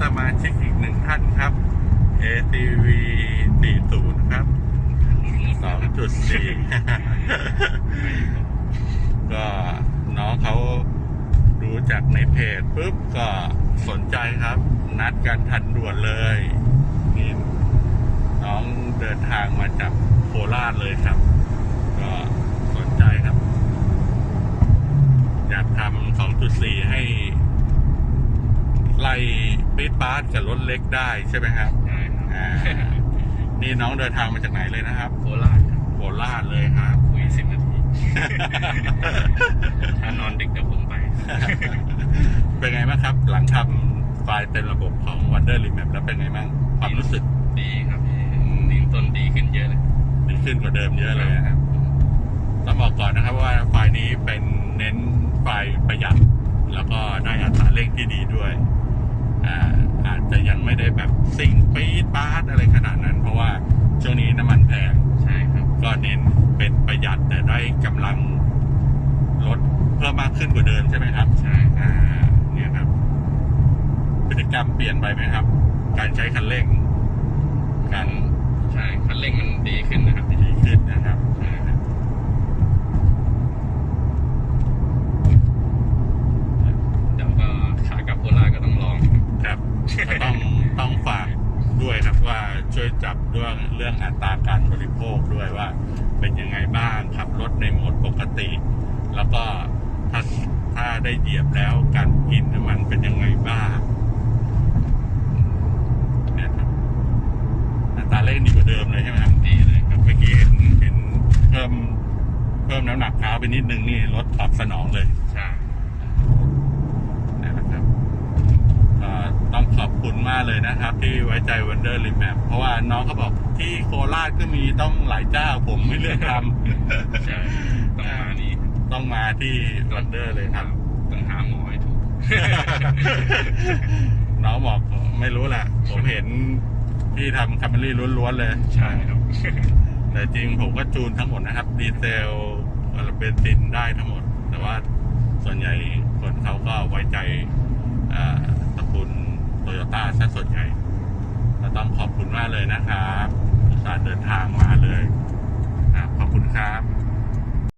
สมาชิกอีกหนึ่งท่านครับ ATV 40 ครับ 2.4 ก็น้องเขาดูจากในเพจปุ๊บก็สนใจครับ นัดกันทันด่วนเลยนี่น้องเดินทางมาจากโคราชเลยครับ ก็สนใจครับ อยากทำ2.4 ให้ไล่ ปี๊ดปาร์ตกับรถเล็กได้ใช่ไหมครับใช่ครับอ่านี่น้องเดินทางมาจากไหนเลยนะครับโคราชครับโคราชเลยครับ คุยสิบนาที ถ้านอนดึกเดี๋ยวผมไป เป็นไงบ้างครับ หลังทำไฟล์เต็มระบบของ Wonder Remap แล้วเป็นไงบ้างความรู้สึกดีครับพี่ดีต้นดีขึ้นเยอะเลยดีขึ้นกว่าเดิมเยอะเลยนะครับต้องบอกก่อนนะครับว่าไฟล์นี้เป็นเน้นไฟล์ประหยัด แล้วก็ได้อัตราเร่งที่ดีด้วย อ่าอาจจะยังไม่ได้แบบซิ่งปี๊ดปาร์ตอะไรขนาดนั้น เพราะว่าช่วงนี้น้ำมันแพงใช่ครับ ก็เน้นเป็นประหยัดแต่ได้กำลังรถเพิ่มมากขึ้นกว่าเดิมใช่ไหมครับ ใช่อ่าเนี่ยครับพฤติกรรมเปลี่ยนไปไหมครับ การใช้คันเร่งการใช่คันเร่งมันดีขึ้นนะครับดีขึ้นนะครับใช่ครับ เดี๋ยวก็ขากลับโคราชก็ต้องลองครับ ครับก็ต้องต้องฝาก ด้วยครับว่าช่วยจับด้วยเรื่องอัตราการบริโภคด้วยว่า เป็นยังไงบ้างขับรถในโหมดปกติ แล้วก็ถ้าถ้าได้เหยียบแล้วการกินน้ำมันเป็นยังไงบ้างเนี่ยครับอัตราเร่งดีกว่าเดิมเลยใช่ไหมครับดีเลยครับเมื่อกี้เห็นเห็นเพิ่มเพิ่มน้ำหนักเท้าไปนิดนึงนี่รถตอบสนองเลยใช่ นะครับก็ต้องขอบคุณมาก เลยนะครับ ที่ไว้ใจ Wonder Remap เพราะว่าน้องเขาบอกที่โคราชก็มีต้องหลายเจ้าผมไม่เลือกทใช่ต้องมานี่ำต้องมาที่ Wonder เลยครับต้องหาหมอให้ถูกน้องบอกไม่รู้แหละผมเห็นพี่ทำคัมเบรี่ล้วนๆเลย ใช่ครับ แต่จริงผมก็จูนทั้งหมดนะครับ ดีเซลเบนซินได้ทั้งหมด แต่ว่าส่วนใหญ่คนเขาก็ไว้ใจอ่าตระกูลโตโยต้าซะ ส่วนใหญ่ก็ต้องขอบคุณมากเลยนะครับสารเดินทางมาเลยขอบคุณครับ